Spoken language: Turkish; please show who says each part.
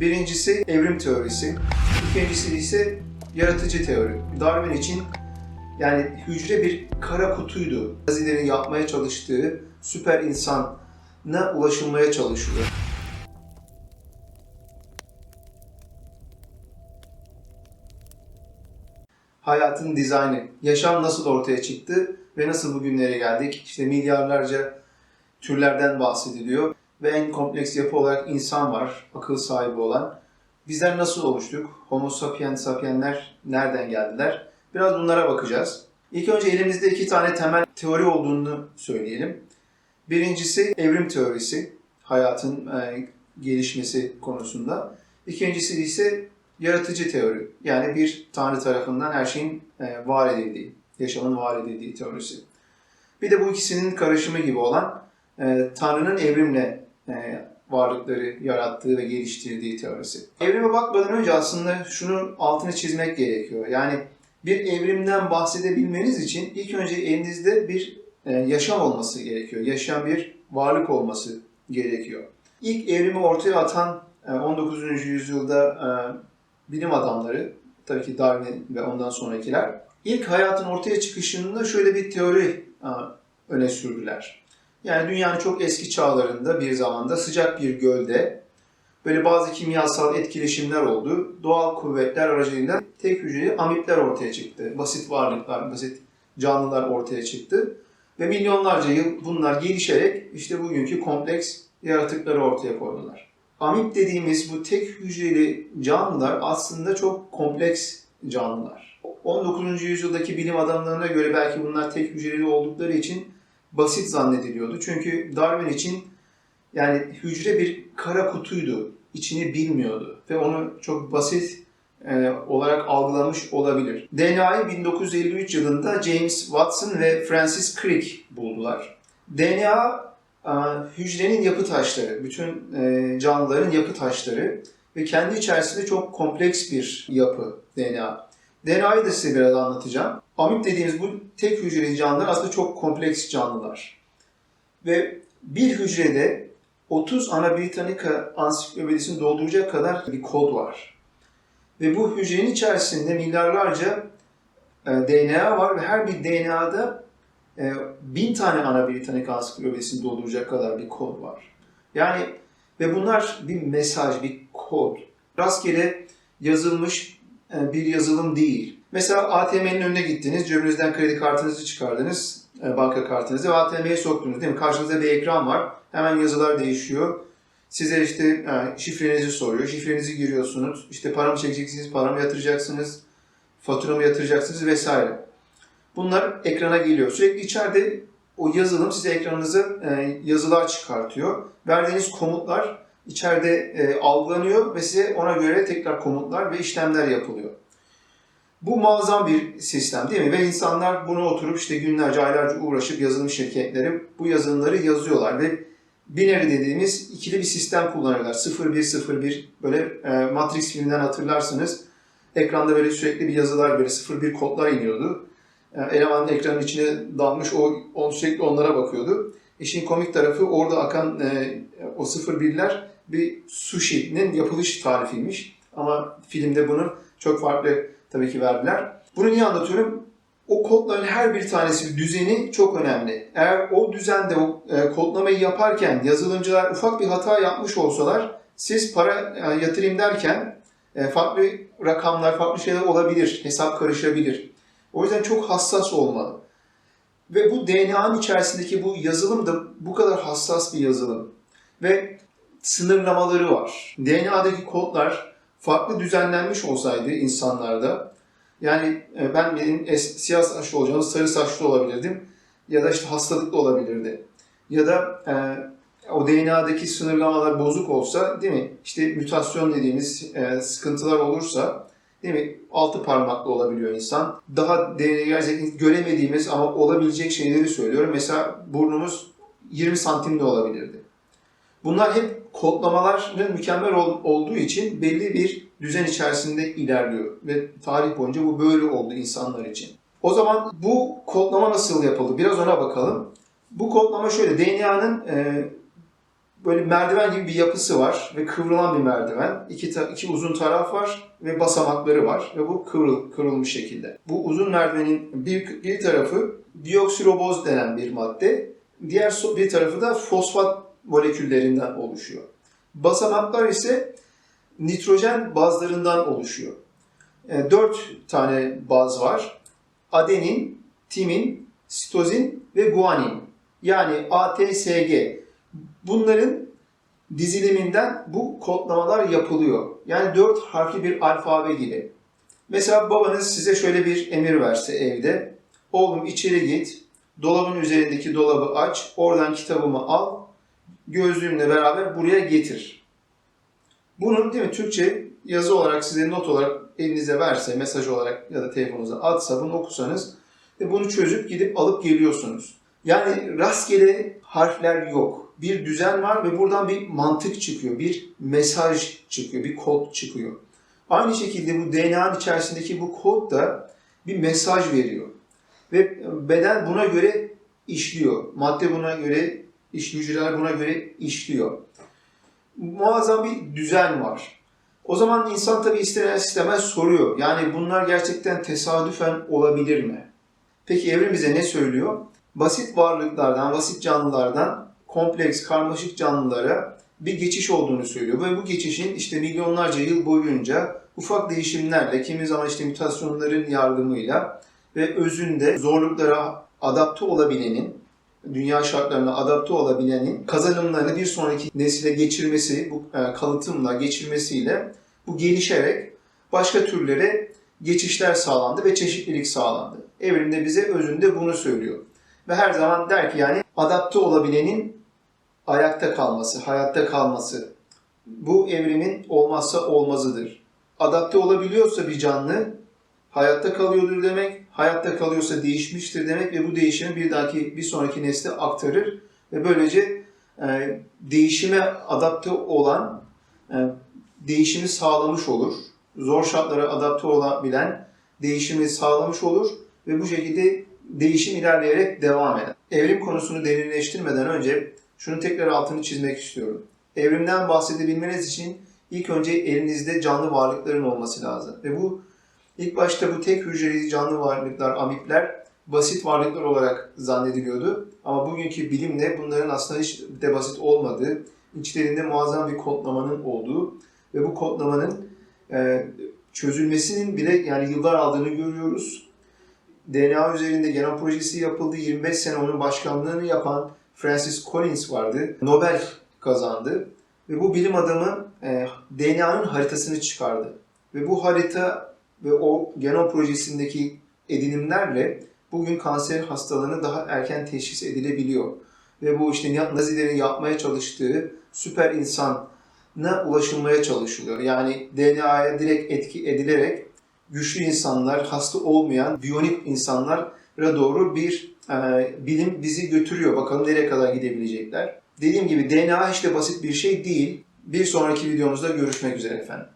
Speaker 1: Birincisi evrim teorisi, ikincisi ise yaratıcı teori. Darwin için yani hücre bir kara kutuydu. Nazilerin yapmaya çalıştığı süper insana ulaşılmaya çalışıyor. Hayatın dizaynı, yaşam nasıl ortaya çıktı ve nasıl bugünlere geldik? İşte milyarlarca türlerden bahsediliyor ve en kompleks yapı olarak insan var, akıl sahibi olan. Bizler nasıl oluştuk? Homo sapiens sapienler nereden geldiler? Biraz bunlara bakacağız. İlk önce elimizde iki tane temel teori olduğunu söyleyelim. Birincisi evrim teorisi, hayatın e, gelişmesi konusunda. İkincisi ise yaratıcı teori. Yani bir tanrı tarafından her şeyin e, var edildiği, yaşamın var edildiği teorisi. Bir de bu ikisinin karışımı gibi olan e, Tanrı'nın evrimle e, varlıkları yarattığı ve geliştirdiği teorisi. Evrime bakmadan önce aslında şunun altını çizmek gerekiyor. Yani bir evrimden bahsedebilmeniz için ilk önce elinizde bir e, yaşam olması gerekiyor. Yaşayan bir varlık olması gerekiyor. İlk evrimi ortaya atan e, 19. yüzyılda e, bilim adamları, tabii ki Darwin ve ondan sonrakiler, ilk hayatın ortaya çıkışında şöyle bir teori e, öne sürdüler. Yani dünyanın çok eski çağlarında bir zamanda sıcak bir gölde böyle bazı kimyasal etkileşimler oldu. Doğal kuvvetler aracılığıyla tek hücreli amipler ortaya çıktı. Basit varlıklar, basit canlılar ortaya çıktı. Ve milyonlarca yıl bunlar gelişerek işte bugünkü kompleks yaratıkları ortaya koydular. Amip dediğimiz bu tek hücreli canlılar aslında çok kompleks canlılar. 19. yüzyıldaki bilim adamlarına göre belki bunlar tek hücreli oldukları için basit zannediliyordu. Çünkü Darwin için yani hücre bir kara kutuydu. İçini bilmiyordu ve onu çok basit e, olarak algılamış olabilir. DNA'yı 1953 yılında James Watson ve Francis Crick buldular. DNA e, hücrenin yapı taşları, bütün e, canlıların yapı taşları ve kendi içerisinde çok kompleks bir yapı DNA. DNA'yı da size biraz anlatacağım. Amip dediğimiz bu tek hücreli canlılar aslında çok kompleks canlılar. Ve bir hücrede 30 ana Britannica ansiklopedisini dolduracak kadar bir kod var. Ve bu hücrenin içerisinde milyarlarca e, DNA var ve her bir DNA'da e, bin tane ana Britannica ansiklopedisini dolduracak kadar bir kod var. Yani ve bunlar bir mesaj, bir kod. Rastgele yazılmış bir yazılım değil. Mesela ATM'nin önüne gittiniz, cebinizden kredi kartınızı çıkardınız, e, banka kartınızı ve ATM'ye soktunuz değil mi? Karşınızda bir ekran var, hemen yazılar değişiyor. Size işte e, şifrenizi soruyor, şifrenizi giriyorsunuz, işte para mı çekeceksiniz, para mı yatıracaksınız, fatura mı yatıracaksınız vesaire. Bunlar ekrana geliyor. Sürekli içeride o yazılım size ekranınıza e, yazılar çıkartıyor. Verdiğiniz komutlar içeride e, algılanıyor ve size ona göre tekrar komutlar ve işlemler yapılıyor. Bu muazzam bir sistem değil mi? Ve insanlar bunu oturup işte günlerce, aylarca uğraşıp yazılım şirketleri bu yazılımları yazıyorlar ve binary dediğimiz ikili bir sistem kullanıyorlar. 0-1-0-1 böyle e, Matrix filminden hatırlarsınız. Ekranda böyle sürekli bir yazılar böyle 0-1 kodlar iniyordu. E, elemanın ekranın içine dalmış o, o sürekli onlara bakıyordu. İşin komik tarafı orada akan e, o 0-1'ler bir sushi'nin yapılış tarifiymiş. Ama filmde bunu çok farklı tabii ki verdiler. Bunu niye anlatıyorum? O kodların her bir tanesi düzeni çok önemli. Eğer o düzende o e, kodlamayı yaparken yazılımcılar ufak bir hata yapmış olsalar siz para e, yatırayım derken e, farklı rakamlar, farklı şeyler olabilir, hesap karışabilir. O yüzden çok hassas olmalı. Ve bu DNA'nın içerisindeki bu yazılım da bu kadar hassas bir yazılım. Ve sınırlamaları var. DNA'daki kodlar farklı düzenlenmiş olsaydı insanlarda, yani e, ben benim siyah saçlı olacağım, sarı saçlı olabilirdim ya da işte hastalıklı olabilirdi. Ya da e, o DNA'daki sınırlamalar bozuk olsa, değil mi? İşte mutasyon dediğimiz e, sıkıntılar olursa, değil mi? Altı parmaklı olabiliyor insan. Daha gerçekten göremediğimiz ama olabilecek şeyleri söylüyorum. Mesela burnumuz 20 santimde olabilirdi. Bunlar hep kodlamaların mükemmel ol- olduğu için belli bir düzen içerisinde ilerliyor ve tarih boyunca bu böyle oldu insanlar için. O zaman bu kodlama nasıl yapıldı? Biraz ona bakalım. Bu kodlama şöyle, DNA'nın e, böyle merdiven gibi bir yapısı var ve kıvrılan bir merdiven. İki, iki uzun taraf var ve basamakları var ve bu kıvrıl, kıvrılmış şekilde. Bu uzun merdivenin bir, bir tarafı dioksiroboz denen bir madde, diğer bir tarafı da fosfat moleküllerinden oluşuyor. Basamaklar ise nitrojen bazlarından oluşuyor. E, dört tane baz var. Adenin, timin, sitozin ve guanin. Yani ATSG. Bunların diziliminden bu kodlamalar yapılıyor. Yani dört harfli bir alfabe gibi. Mesela babanız size şöyle bir emir verse evde. Oğlum içeri git, dolabın üzerindeki dolabı aç, oradan kitabımı al, gözlüğümle beraber buraya getir. Bunun değil mi Türkçe yazı olarak size not olarak elinize verse, mesaj olarak ya da telefonunuza atsa bunu okusanız ve bunu çözüp gidip alıp geliyorsunuz. Yani rastgele harfler yok. Bir düzen var ve buradan bir mantık çıkıyor, bir mesaj çıkıyor, bir kod çıkıyor. Aynı şekilde bu DNA'nın içerisindeki bu kod da bir mesaj veriyor. Ve beden buna göre işliyor. Madde buna göre, iş hücreler buna göre işliyor. Muazzam bir düzen var. O zaman insan tabii ister istemez soruyor. Yani bunlar gerçekten tesadüfen olabilir mi? Peki evrim bize ne söylüyor? Basit varlıklardan, basit canlılardan kompleks, karmaşık canlılara bir geçiş olduğunu söylüyor. Ve bu geçişin işte milyonlarca yıl boyunca ufak değişimlerle, kimi zaman işte mutasyonların yardımıyla ve özünde zorluklara adapte olabilenin, dünya şartlarına adapte olabilenin kazanımlarını bir sonraki nesile geçirmesi, bu e, kalıtımla geçirmesiyle bu gelişerek başka türlere geçişler sağlandı ve çeşitlilik sağlandı. Evrimde bize özünde bunu söylüyor. Ve her zaman der ki yani adapte olabilenin ayakta kalması, hayatta kalması bu evrimin olmazsa olmazıdır. Adapte olabiliyorsa bir canlı hayatta kalıyordur demek, hayatta kalıyorsa değişmiştir demek ve bu değişimi bir dahaki bir sonraki nesle aktarır ve böylece e, değişime adapte olan e, değişimi sağlamış olur. Zor şartlara adapte olabilen değişimi sağlamış olur ve bu şekilde değişim ilerleyerek devam eder. Evrim konusunu derinleştirmeden önce şunu tekrar altını çizmek istiyorum. Evrimden bahsedebilmeniz için ilk önce elinizde canlı varlıkların olması lazım. Ve bu ilk başta bu tek hücreli canlı varlıklar, amipler basit varlıklar olarak zannediliyordu. Ama bugünkü bilimle bunların aslında hiç de basit olmadığı, içlerinde muazzam bir kodlamanın olduğu ve bu kodlamanın e, çözülmesinin bile yani yıllar aldığını görüyoruz. DNA üzerinde genom projesi yapıldı. 25 sene onun başkanlığını yapan Francis Collins vardı. Nobel kazandı. Ve bu bilim adamı e, DNA'nın haritasını çıkardı. Ve bu harita ve o genom projesindeki edinimlerle bugün kanser hastalığını daha erken teşhis edilebiliyor. Ve bu işte Nazilerin yapmaya çalıştığı süper insana ulaşılmaya çalışılıyor. Yani DNA'ya direkt etki edilerek güçlü insanlar, hasta olmayan, biyonik insanlara doğru bir e, bilim bizi götürüyor. Bakalım nereye kadar gidebilecekler. Dediğim gibi DNA hiç de basit bir şey değil. Bir sonraki videomuzda görüşmek üzere efendim.